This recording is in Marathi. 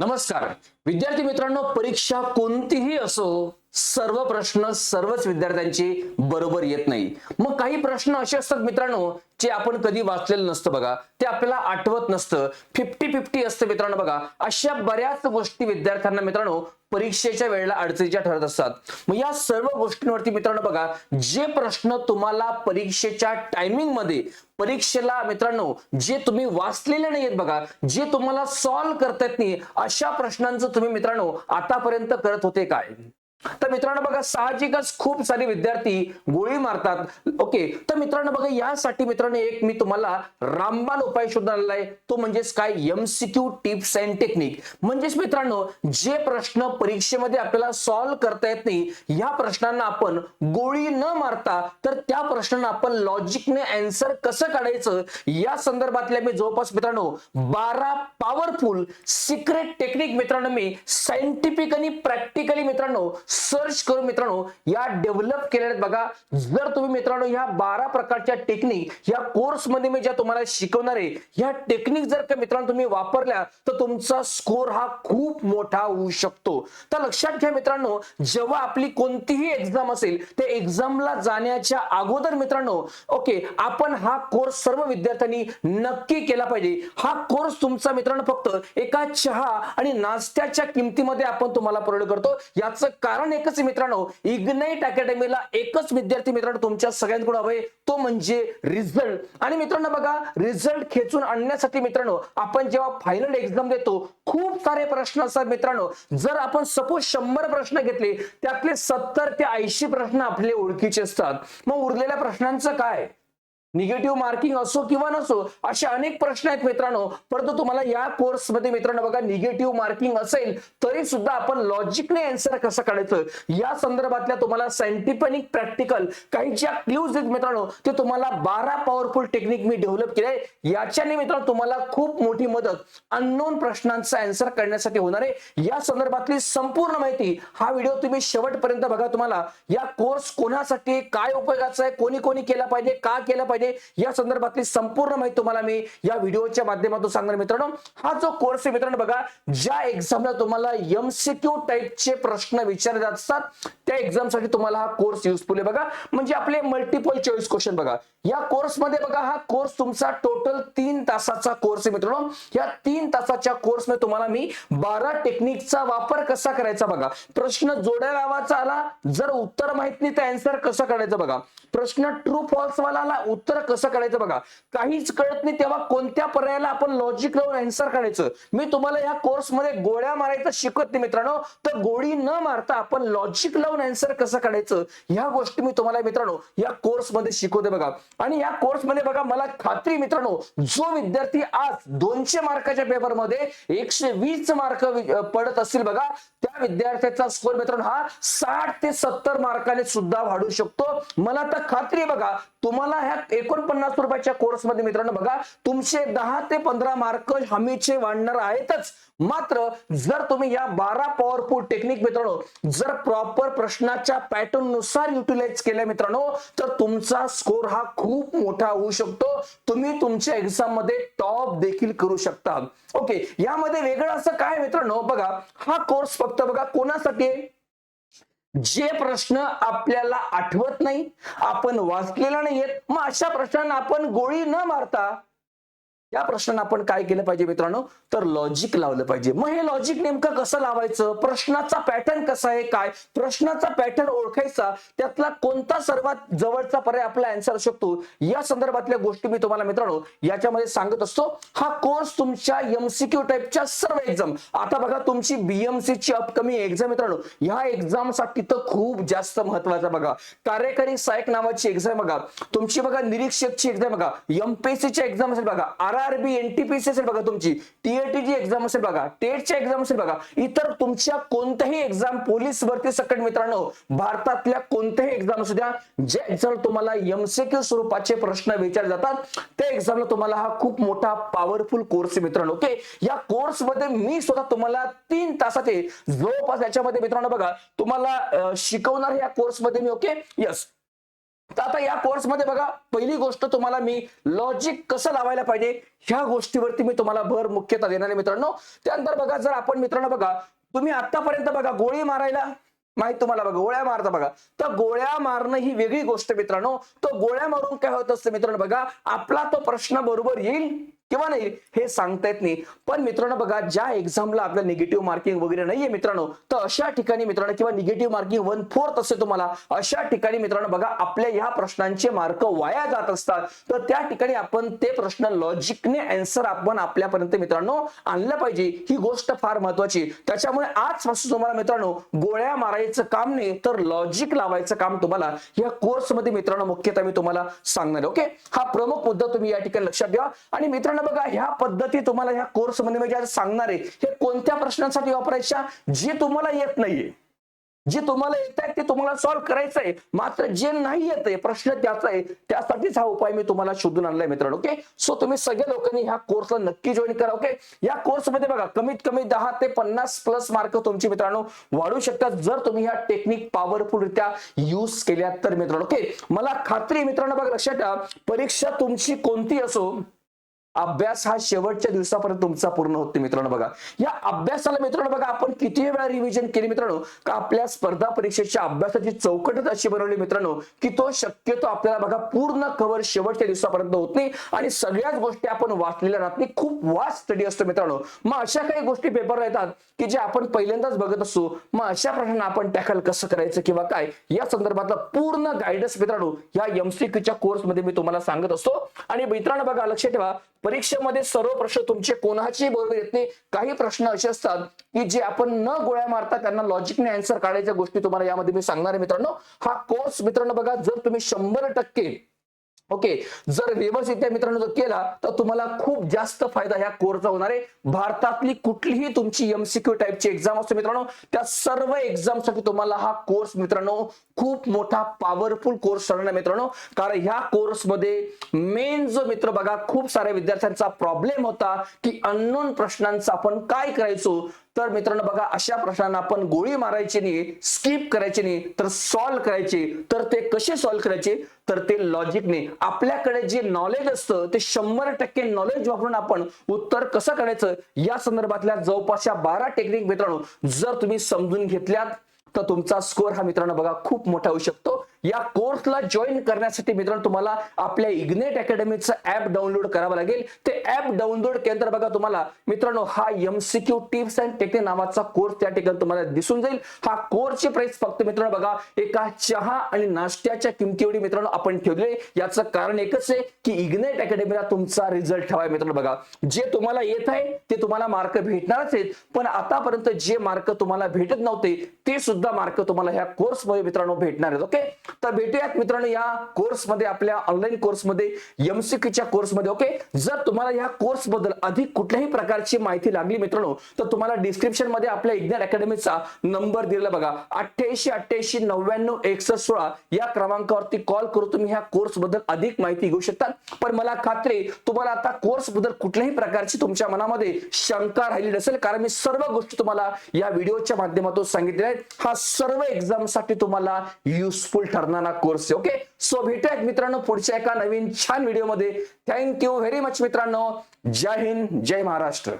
नमस्कार विद्यार्थी मित्रांनो परीक्षा कोणतीही असो सर्व प्रश्न सर्वच विद्यार्थ्यांची बरोबर येत नाही. मग काही प्रश्न असे असतात मित्रांनो जे आपण कधी वाचलेलं नसतं बघा. ते आपल्याला आठवत नसतं. फिफ्टी फिफ्टी असतं मित्रांनो बघा. अशा बऱ्याच गोष्टी विद्यार्थ्यांना मित्रांनो परीक्षेच्या वेळेला अडचणीच्या ठरत असतात. मग या सर्व गोष्टींवरती मित्रांनो बघा जे प्रश्न तुम्हाला परीक्षेच्या टायमिंगमध्ये परीक्षेला मित्रांनो जे तुम्ही वाचलेले नाहीयेत बघा जे तुम्हाला सॉल्व्ह करता येत नाही अशा प्रश्नांचं तुम्ही मित्रांनो आतापर्यंत करत होते काय? तर मित्रांनो बघा साहजिकच खूप सारे विद्यार्थी गोळी मारतात. ओके तर मित्रांनो बघा यासाठी मित्रांनो एक मी तुम्हाला रामबाण उपाय शोधून आलेला आहे. तो म्हणजेच काय? एमसीक्यू टिप्स अँड टेक्निक म्हणजेच मित्रांनो जे प्रश्न परीक्षेमध्ये आपल्याला सॉल्व्ह करता येत नाही या प्रश्नांना आपण गोळी न मारता तर त्या प्रश्नांना आपण लॉजिकने अँसर कसं काढायचं? या संदर्भातल्या मी जवळपास मित्रांनो बारा पॉवरफुल सिक्रेट टेक्निक मित्रांनो मी सायंटिफिक आणि प्रॅक्टिकली मित्रांनो सर्च करून मित्रांनो या डेव्हलप केलेल्या बघा. जर तुम्ही मित्रांनो ह्या बारा प्रकारच्या टेक्निक या कोर्समध्ये मी ज्या तुम्हाला शिकवणार आहे ह्या टेक्निक जर का मित्रांनो तुम्ही वापरल्या तर तुमचा स्कोर हा खूप मोठा होऊ शकतो. तर लक्षात घ्या मित्रांनो जेव्हा आपली कोणतीही एक्झाम असेल त्या एक्झामला जाण्याच्या अगोदर मित्रांनो ओके आपण हा कोर्स सर्व विद्यार्थ्यांनी नक्की केला पाहिजे. हा कोर्स तुमचा मित्रांनो फक्त एका चहा आणि नाश्त्याच्या किमतीमध्ये आपण तुम्हाला प्रोव्हाइड करतो. याचं कारण एकच मित्रांनो इग्नाईट अकॅडमीला एकच विद्यार्थी मित्रांनो तुमच्या सगळ्यांकडून हवे तो म्हणजे रिझल्ट आणि मित्रांनो बघा रिझल्ट खेचून आणण्यासाठी मित्रांनो आपण जेव्हा फायनल एक्झाम देतो खूप सारे प्रश्न असतात मित्रांनो. जर आपण सपोज शंभर प्रश्न घेतले त्यातले सत्तर ते ऐंशी प्रश्न आपले ओळखीचे असतात. मग उरलेल्या प्रश्नांचं काय? निगेटिव्ह मार्किंग असो किंवा नसो असे अनेक प्रश्न आहेत मित्रांनो. परंतु तुम्हाला या कोर्समध्ये मित्रांनो बघा निगेटिव्ह मार्किंग असेल तरी सुद्धा आपण लॉजिकने आन्सर कसं काढायचं? या संदर्भातल्या तुम्हाला सायंटिफिक प्रॅक्टिकल काही ज्या क्ल्यूज आहेत मित्रांनो ते तुम्हाला बारा पॉवरफुल टेक्निक मी डेव्हलप केले याच्याने मित्रांनो तुम्हाला खूप मोठी मदत अननोन प्रश्नांचा आन्सर करण्यासाठी होणार आहे. या संदर्भातली संपूर्ण माहिती हा व्हिडिओ तुम्ही शेवटपर्यंत बघा तुम्हाला. या कोर्स कोणासाठी काय उपयोगाचा आहे कोणी कोणी केला पाहिजे का केला पाहिजे आहे. या संदर्भातली संपूर्ण माहिती तुम्हाला मी या व्हिडिओच्या माध्यमातून सांगणार मित्रांनो हा जो कोर्स आहे मित्रांनो बघा ज्या एक्झामला तुम्हाला एमसीक्यू टाईपचे प्रश्न विचारले जात असतात त्या एक्झामसाठी तुम्हाला हा कोर्स युजफुल आहे. बघा म्हणजे आपले मल्टिपल चॉईस क्वेश्चन बघा. या कोर्समध्ये बघा हा कोर्स तुमचा टोटल तीन तासाचा कोर्स आहे मित्रांनो. या तीन तासाच्या कोर्समध्ये तुम्हाला मी बारा टेक्निकचा वापर कसा करायचा बघा. प्रश्न जोड्या लावायचा आला जर उत्तर माहीत नाही तर अँसर कसं करायचं बघा. प्रश्न ट्रू फॉल्स वाला आला उत्तर कसं करायचं बघा? काहीच कळत नाही तेव्हा कोणत्या पर्यायाला आपण लॉजिक लावून आन्सर काढायचं मी तुम्हाला या कोर्समध्ये गोळ्या मारायचं शिकवत नाही मित्रांनो. तर गोळी न मारता आपण लॉजिक लावून आन्सर कसं काढायचं ह्या गोष्टी मी तुम्हाला मित्रांनो या कोर्समध्ये शिकवते बघा. आणि या कोर्समध्ये बघा मला खात्री मित्रांनो जो विद्यार्थी आज दोनशे मार्काच्या पेपरमध्ये एकशे वीस मार्क पडत असतील बघा त्या विद्यार्थ्याचा स्कोर मित्रांनो हा साठ ते सत्तर मार्काने सुद्धा वाढू शकतो. मला तर खात्री बघा तुम्हाला ह्या एकोणपन्नास रुपयाच्या कोर्समध्ये मित्रांनो बघा तुमचे दहा ते पंधरा मार्क हमीचे वाढणार आहेतच. मात्र जर तुम्ही या बारा पॉवरफुल टेक्निक मित्रांनो जर प्रॉपर प्रश्नाच्या पॅटर्ननुसार युटिलाइज केल्या मित्रांनो तर तुमचा स्कोर हा खूप मोठा होऊ शकतो. तुम्ही तुमच्या एक्झाममध्ये टॉप देखील करू शकता. ओके यामध्ये वेगळं असं काय मित्रांनो? बघा हा कोर्स फक्त बघा कोणासाठी आहे? जे प्रश्न आपल्याला आठवत नाही आपण वाचलेला नाहीयेत मग अशा प्रश्नांना आपण गोळी न मारता या प्रश्नांना आपण काय केलं पाहिजे मित्रांनो? तर लॉजिक लावलं पाहिजे. मग हे लॉजिक नेमकं कसं लावायचं? प्रश्नाचा पॅटर्न कसा आहे? काय? प्रश्नाचा पॅटर्न ओळखायचा. त्यातला कोणता सर्वात जवळचा पर्याय आपला अँसर असू शकतो? या संदर्भातल्या गोष्टी मी तुम्हाला मित्रांनो याच्यामध्ये सांगत असतो. हा कोर्स तुमच्या एमसीक्यू टाईपच्या सर्व एक्झाम आता बघा तुमची बीएमसी ची अपकमिंग एक्झाम मित्रांनो ह्या एक्झामसाठी तर खूप जास्त महत्त्वाचा बघा. कार्यकारी सहायक नावाची एक्झाम बघा. तुमची बघा निरीक्षकची एक्झाम बघा. एमपीएससी ची एक्झाम असेल बघा. आर आरआरबी बी एनटीपीसी असेल बघा तुमची टीएटीची एक्झाम असेल बघा टेटची एक्झाम असेल बघा इतर तुमच्या कोणत्याही एक्झाम पोलीस भरती सकट मित्रांनो भारतातल्या कोणत्याही एक्झाम असू द्या जे एक्झाम तुम्हाला एमसीक्यू स्वरूपाचे प्रश्न विचारले जातात त्या एक्झामला तुम्हाला हा खूप मोठा पॉवरफुल कोर्स आहे मित्रांनो ओके या कोर्समध्ये मी स्वतः तुम्हाला तीन तासाचे जवळपास याच्यामध्ये मित्रांनो बघा तुम्हाला शिकवणार या कोर्समध्ये मी ओके यस तर आता या कोर्समध्ये बघा पहिली गोष्ट तुम्हाला मी लॉजिक कसं लावायला पाहिजे ह्या गोष्टीवरती मी तुम्हाला भर मुख्यतः देणार आहे मित्रांनो. त्यानंतर बघा जर आपण मित्रांनो बघा तुम्ही आतापर्यंत बघा गोळी मारायला माहीत तुम्हाला बघा गोळ्या मारता बघा. तर गोळ्या मारणं ही वेगळी गोष्ट मित्रांनो. तो गोळ्या मारून काय होत असतं मित्रांनो बघा आपला तो प्रश्न बरोबर येईल किंवा नाही हे सांगता येत नाही. पण मित्रांनो बघा ज्या एक्झामला आपल्या निगेटिव्ह मार्किंग वगैरे नाहीये मित्रांनो तर अशा ठिकाणी मित्रांनो किंवा निगेटिव्ह मार्किंग वन फोर्थ असते तुम्हाला अशा ठिकाणी मित्रांनो बघा आपल्या ह्या प्रश्नांचे मार्क वाया जात असतात. तर त्या ठिकाणी आपण ते प्रश्न लॉजिकने अँसर आपण आपल्यापर्यंत मित्रांनो आणलं पाहिजे. ही गोष्ट फार महत्वाची. त्याच्यामुळे आजपासून तुम्हाला मित्रांनो गोळ्या मारायचं काम नाही तर लॉजिक लावायचं काम तुम्हाला या कोर्समध्ये मित्रांनो मुख्यतः मी तुम्हाला सांगणार ओके हा प्रमुख मुद्दा तुम्ही या ठिकाणी लक्षात घ्या. आणि मित्रांनो बघा ह्या पद्धती तुम्हाला ह्या कोर्समध्ये मी म्हणजे आज सांगणार आहे. हे कोणत्या प्रश्नांसाठी वापरायच्या जे तुम्हाला येत नाहीये. जे तुम्हाला येत आहे ते तुम्हाला सॉल्व्ह करायचं आहे मात्र जे नाही येत आहे प्रश्न त्याचा आहे त्यासाठीच हा उपाय मी तुम्हाला शोधून आणलाय मित्रांनो ओके सो तुम्ही सगळ्या लोकांनी ह्या कोर्सला नक्की जॉईन करा ओके या कोर्समध्ये बघा कमीत कमी दहा ते पन्नास प्लस मार्क तुमचे मित्रांनो वाढू शकतात जर तुम्ही ह्या टेक्निक पॉवरफुल रित्या युज केल्या तर मित्रांनो ओके मला खात्री मित्रांनो बघा लक्षात ठेवा परीक्षा तुमची कोणती असो अभ्यास हा शेवटच्या दिवसापर्यंत तुमचा पूर्ण होते मित्रांनो बघा. या अभ्यासाला मित्रांनो बघा आपण किती वेळा रिव्हिजन केली मित्रांनो? का आपल्या स्पर्धा परीक्षेच्या अभ्यासाची चौकटच अशी बनवली मित्रांनो की तो शक्यतो आपल्याला बघा पूर्ण कव्हर शेवटच्या दिवसापर्यंत होत नाही आणि सगळ्याच गोष्टी आपण वाचलेल्या राहत नाही. खूप वास्ट स्टडी असतो मित्रांनो. मग अशा काही गोष्टी पेपरला येतात की जे आपण पहिल्यांदाच बघत असतो मग अशा प्रश्नांना आपण टॅकल कसं करायचं किंवा काय? या संदर्भातला पूर्ण गायडन्स मित्रांनो या एमसीक्यूच्या कोर्समध्ये मी तुम्हाला सांगत असतो. आणि मित्रांनो बघा लक्ष ठेवा परीक्षेमध्ये सर्व प्रश्न तुमचे कोणाचेही बरोबर येत नाही. काही प्रश्न असे असतात की जे आपण न गोळ्या मारता त्यांना लॉजिकने आन्सर काढायच्या गोष्टी तुम्हाला यामध्ये मी सांगणार आहे मित्रांनो. हा कोर्स मित्रांनो बघा जर तुम्ही शंभर टक्के ओके जर व्यवस्थित मित्रांनो जर केला तर तुम्हाला खूप जास्त फायदा ह्या कोर्सचा होणार आहे. भारतातली कुठलीही तुमची एमसीक्यू टाईपची एक्झाम असते मित्रांनो त्या सर्व एक्झामसाठी तुम्हाला हा कोर्स मित्रांनो खूप मोठा पॉवरफुल कोर्स ठरणार मित्रांनो. कारण ह्या कोर्समध्ये मेन जो मित्र बघा खूप साऱ्या विद्यार्थ्यांचा प्रॉब्लेम होता की अननोन प्रश्नांचा आपण काय करायचो? तर मित्रांनो बघा अशा प्रश्नांना आपण गोळी मारायची नाही स्किप करायची नाही तर सॉल्व्ह करायचे. तर ते कसे सॉल्व्ह करायचे? तर ते लॉजिकने आपल्याकडे जे नॉलेज असतं ते शंभर टक्के नॉलेज वापरून आपण उत्तर कसं करायचं? या संदर्भातल्या जवळपासच्या बारा टेक्निक मित्रांनो जर तुम्ही समजून घेतल्यात तर तुमचा स्कोअर हा मित्रांनो बघा खूप मोठा होऊ शकतो. या कोर्सला जॉईन करण्यासाठी मित्रांनो तुम्हाला आपल्या इग्नेट अकॅडमीचं ऍप डाउनलोड करावं लागेल. ते ऍप डाउनलोड केल्यानंतर बघा तुम्हाला. मित्रांनो हा एमसीक्यू टिप्स अँड टेक्निक नावाचा कोर्स त्या ठिकाणी तुम्हाला दिसून जाईल. हा कोर्सची प्राइस फक्त मित्रांनो बघा एका चहा आणि नाश्त्याच्या किमती एवढी मित्रांनो आपण ठेवले याचं कारण एकच आहे की इग्नेट अकॅडमीला तुमचा रिझल्ट ठेवाय मित्रांनो बघा. जे तुम्हाला येत आहे ते तुम्हाला मार्क भेटणारच आहेत. पण आतापर्यंत जे मार्क तुम्हाला भेटत नव्हते ते सुद्धा मार्क तुम्हाला ह्या कोर्समध्ये मित्रांनो भेटणार आहेत. ओके तर भेटूयात मित्रांनो या कोर्समध्ये आपल्या ऑनलाईन कोर्समध्ये एमसीक्यूच्या कोर्समध्ये ओके जर तुम्हाला या कोर्सबद्दल अधिक कुठल्याही प्रकारची माहिती लागली मित्रांनो तर तुम्हाला डिस्क्रिप्शनमध्ये आपल्या इग्नॅट अकॅडमीचा नंबर दिलेला बघा. अठ्ठ्याऐंशी अठ्ठ्याऐंशी नव्याण्णव एकसष्ट सोळा या क्रमांकावरती कॉल करून तुम्ही ह्या कोर्सबद्दल अधिक माहिती घेऊ शकता. पण मला खात्री तुम्हाला आता कोर्सबद्दल कुठल्याही प्रकारची तुमच्या मनामध्ये शंका राहिली नसेल कारण मी सर्व गोष्टी तुम्हाला या व्हिडिओच्या माध्यमातून सांगितलेल्या आहेत. हा सर्व एक्झामसाठी तुम्हाला युजफुल ठरणारा कोर्स आहे. ओके सो भेटूयात मित्रांनो पुढच्या एका नवीन छान व्हिडिओमध्ये थँक्यू व्हेरी मच मित्रांनो. जय हिंद जय महाराष्ट्र.